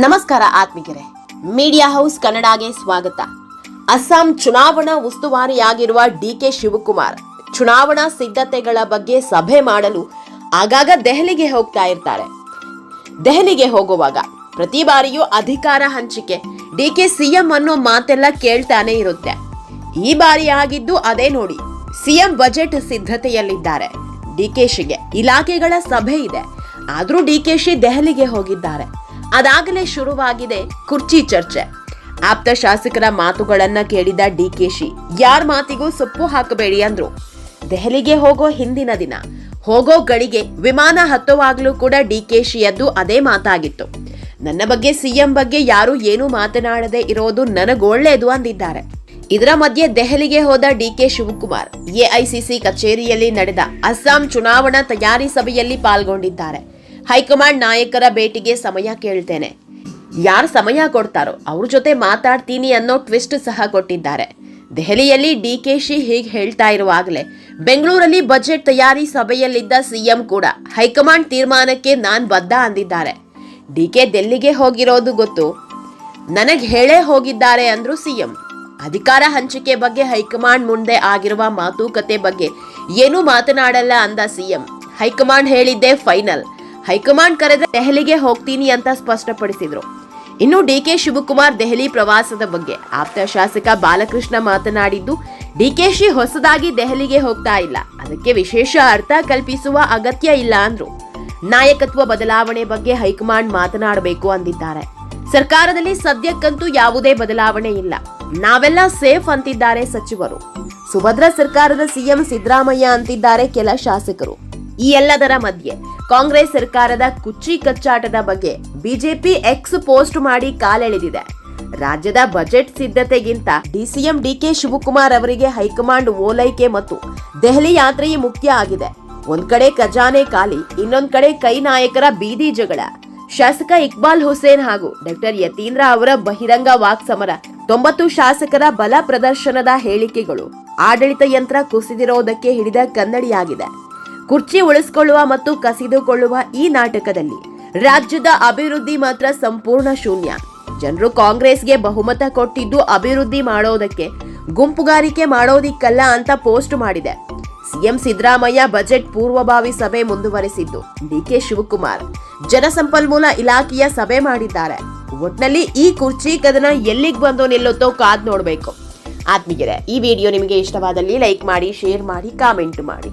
ನಮಸ್ಕಾರ ಆತ್ಮಿಕರೇ. Media house ಕನ್ನಡಗೆ ಸ್ವಾಗತ. ಅಸ್ಸಾಂ ಚುನಾವಣಾ ಉಸ್ತುವಾರಿಯಾಗಿರುವ ಡಿಕೆ ಶಿವಕುಮಾರ್ ಚುನಾವಣಾ ಸಿದ್ಧತೆಗಳ ಬಗ್ಗೆ ಸಭೆ ಮಾಡಲು ಆಗಾಗ ದೆಹಲಿಗೆ ಹೋಗ್ತಾ ಇರ್ತಾರೆ. ದೆಹಲಿಗೆ ಹೋಗುವಾಗ ಪ್ರತಿ ಬಾರಿಯೂ ಅಧಿಕಾರ ಹಂಚಿಕೆ, ಡಿಕೆ ಸಿಎಂ ಅನ್ನೋ ಮಾತೆಲ್ಲ ಕೇಳ್ತಾನೆ ಇರುತ್ತೆ. ಈ ಬಾರಿ ಆಗಿದ್ದು ಅದೇ ನೋಡಿ, ಸಿಎಂ ಬಜೆಟ್ ಸಿದ್ಧತೆಯಲ್ಲಿದ್ದಾರೆ. ಡಿಕೆಶಿಗೆ ಇಲಾಖೆಗಳ ಸಭೆ ಇದೆ. ಆದ್ರೂ ಡಿಕೆಶಿ ದೆಹಲಿಗೆ ಹೋಗಿದ್ದಾರೆ. ಅದಾಗಲೇ ಶುರುವಾಗಿದೆ ಕುರ್ಚಿ ಚರ್ಚೆ. ಆಪ್ತ ಶಾಸಕರ ಮಾತುಗಳನ್ನ ಕೇಳಿದ ಡಿಕೆಶಿ ಯಾರ ಮಾತಿಗೂ ಸೊಪ್ಪು ಹಾಕಬೇಡಿ ಅಂದ್ರು. ದೆಹಲಿಗೆ ಹೋಗೋ ಹಿಂದಿನ ದಿನ, ಹೋಗೋ ಗಳಿಗೆ ವಿಮಾನ ಹತ್ತುವಾಗಲೂ ಕೂಡ ಡಿಕೆಶಿಯದ್ದು ಅದೇ ಮಾತಾಗಿತ್ತು. ನನ್ನ ಬಗ್ಗೆ ಸಿಎಂ ಬಗ್ಗೆ ಯಾರು ಏನೂ ಮಾತನಾಡದೆ ಇರೋದು ನನಗೊಳ್ಳೇದು ಅಂದಿದ್ದಾರೆ. ಇದರ ಮಧ್ಯೆ ದೆಹಲಿಗೆ ಹೋದ ಡಿಕೆ ಶಿವಕುಮಾರ್, ಎಐಸಿಸಿ ಕಚೇರಿಯಲ್ಲಿ ನಡೆದ ಅಸ್ಸಾಂ ಚುನಾವಣಾ ತಯಾರಿ ಸಭೆಯಲ್ಲಿ ಪಾಲ್ಗೊಂಡಿದ್ದಾರೆ. ಹೈಕಮಾಂಡ್ ನಾಯಕರ ಭೇಟಿಗೆ ಸಮಯ ಕೇಳ್ತೇನೆ. ಯಾರು ಸಮಯ ಕೊಡ್ತಾರೋ ಅವ್ರ ಜೊತೆ ಮಾತಾಡ್ತೀನಿ ಅನ್ನೋ ಟ್ವಿಸ್ಟ್ ಸಹ ಕೊಟ್ಟಿದ್ದಾರೆ. ದೆಹಲಿಯಲ್ಲಿ ಡಿ ಡಿಕೆಶಿ ಹೀಗೆ ಹೇಳ್ತಾ ಇರುವಾಗಲೇ, ಬೆಂಗಳೂರಲ್ಲಿ ಬಜೆಟ್ ತಯಾರಿ ಸಭೆಯಲ್ಲಿದ್ದ ಸಿಎಂ ಕೂಡ ಹೈಕಮಾಂಡ್ ತೀರ್ಮಾನಕ್ಕೆ ನಾನು ಬದ್ಧ ಅಂದಿದ್ದಾರೆ. ಡಿಕೆ ದೆಲ್ಲಿಗೆ ಹೋಗಿರೋದು ಗೊತ್ತು? ನನಗೆ ಹೇಳೇ ಹೋಗಿದ್ದಾರೆ ಅಂದ್ರು ಸಿಎಂ ಅಧಿಕಾರ ಹಂಚಿಕೆ ಬಗ್ಗೆ ಹೈಕಮಾಂಡ್ ಮುಂದೆ ಆಗಿರುವ ಮಾತುಕತೆ ಬಗ್ಗೆ ಏನೂ ಮಾತನಾಡಲ್ಲ ಅಂದ ಸಿಎಂ ಹೈಕಮಾಂಡ್ ಹೇಳಿದ್ದೆ ಫೈನಲ್. ಹೈಕಮಾಂಡ್ ಕರೆದ್ರೆ ದೆಹಲಿಗೆ ಹೋಗ್ತೀನಿ ಅಂತ ಸ್ಪಷ್ಟಪಡಿಸಿದ್ರು. ಇನ್ನು ಡಿಕೆ ಶಿವಕುಮಾರ್ ದೆಹಲಿ ಪ್ರವಾಸದ ಬಗ್ಗೆ ಆಪ್ತ ಶಾಸಕ ಬಾಲಕೃಷ್ಣ ಮಾತನಾಡಿದ್ದು ಡಿಕೆಶಿ ಹೊಸದಾಗಿ ದೆಹಲಿಗೆ ಹೋಗ್ತಾ ಇಲ್ಲ. ಅದಕ್ಕೆ ವಿಶೇಷ ಅರ್ಥ ಕಲ್ಪಿಸುವ ಅಗತ್ಯ ಇಲ್ಲ ಅಂದ್ರು. ನಾಯಕತ್ವ ಬದಲಾವಣೆ ಬಗ್ಗೆ ಹೈಕಮಾಂಡ್ ಮಾತನಾಡಬೇಕು ಅಂದಿದ್ದಾರೆ. ಸರ್ಕಾರದಲ್ಲಿ ಸದ್ಯಕ್ಕಂತೂ ಯಾವುದೇ ಬದಲಾವಣೆ ಇಲ್ಲ. ನಾವೆಲ್ಲ ಸೇಫ್ ಅಂತಿದ್ದಾರೆ ಸಚಿವರು. ಸುಭದ್ರ ಸರ್ಕಾರದ ಸಿಎಂ ಸಿದ್ದರಾಮಯ್ಯ ಅಂತಿದ್ದಾರೆ ಕೆಲ ಶಾಸಕರು. ಈ ಎಲ್ಲದರ ಮಧ್ಯೆ ಕಾಂಗ್ರೆಸ್ ಸರ್ಕಾರದ ಕುಚ್ಚಿ ಕಚ್ಚಾಟದ ಬಗ್ಗೆ ಬಿಜೆಪಿ ಎಕ್ಸ್ ಪೋಸ್ಟ್ ಮಾಡಿ ಕಾಲೆಳೆದಿದೆ. ರಾಜ್ಯದ ಬಜೆಟ್ ಸಿದ್ಧತೆಗಿಂತ ಡಿಸಿಎಂ ಡಿಕೆ ಶಿವಕುಮಾರ್ ಅವರಿಗೆ ಹೈಕಮಾಂಡ್ ಓಲೈಕೆ ಮತ್ತು ದೆಹಲಿ ಯಾತ್ರೆಯೇ ಮುಖ್ಯ ಆಗಿದೆ. ಒಂದ್ ಕಡೆ ಖಜಾನೆ ಖಾಲಿ, ಇನ್ನೊಂದ್ ಕಡೆ ಕೈ ನಾಯಕರ ಬೀದಿ ಜಗಳ. ಶಾಸಕ ಇಕ್ಬಾಲ್ ಹುಸೇನ್ ಹಾಗೂ ಡಾಕ್ಟರ್ ಯತೀಂದ್ರ ಅವರ ಬಹಿರಂಗ ವಾಕ್ ಸಮರ ತೊಂಬತ್ತು ಶಾಸಕರ ಬಲ ಪ್ರದರ್ಶನದ ಹೇಳಿಕೆಗಳು ಆಡಳಿತ ಯಂತ್ರ ಕುಸಿದಿರೋದಕ್ಕೆ ಹಿಡಿದ ಕನ್ನಡಿಯಾಗಿದೆ. ಕುರ್ಚಿ ಉಳಿಸಿಕೊಳ್ಳುವ ಮತ್ತು ಕಸಿದುಕೊಳ್ಳುವ ಈ ನಾಟಕದಲ್ಲಿ ರಾಜ್ಯದ ಅಭಿವೃದ್ಧಿ ಮಾತ್ರ ಸಂಪೂರ್ಣ ಶೂನ್ಯ. ಜನರು ಕಾಂಗ್ರೆಸ್ಗೆ ಬಹುಮತ ಕೊಟ್ಟಿದ್ದು ಅಭಿವೃದ್ಧಿ ಮಾಡೋದಕ್ಕೆ ಗುಂಪುಗಾರಿಕೆ ಮಾಡೋದಿಕ್ಕಲ್ಲ ಅಂತ ಪೋಸ್ಟ್ ಮಾಡಿದೆ. ಸಿಎಂ ಸಿದ್ದರಾಮಯ್ಯ ಬಜೆಟ್ ಪೂರ್ವಭಾವಿ ಸಭೆ ಮುಂದುವರೆಸಿದ್ದು ಡಿಕೆ ಶಿವಕುಮಾರ್. ಜನಸಂಪನ್ಮೂಲ ಇಲಾಖೆಯ ಸಭೆ ಮಾಡಿದ್ದಾರೆ. ಒಟ್ನಲ್ಲಿ ಈ ಕುರ್ಚಿ ಕದನ ಎಲ್ಲಿಗೆ ಬಂದು ನಿಲ್ಲುತ್ತೋ ಕಾದ್ ನೋಡಬೇಕು. ಆತ್ಮೀಯರೇ, ಈ ವಿಡಿಯೋ ನಿಮಗೆ ಇಷ್ಟವಾದಲ್ಲಿ ಲೈಕ್ ಮಾಡಿ, ಶೇರ್ ಮಾಡಿ, ಕಾಮೆಂಟ್ ಮಾಡಿ.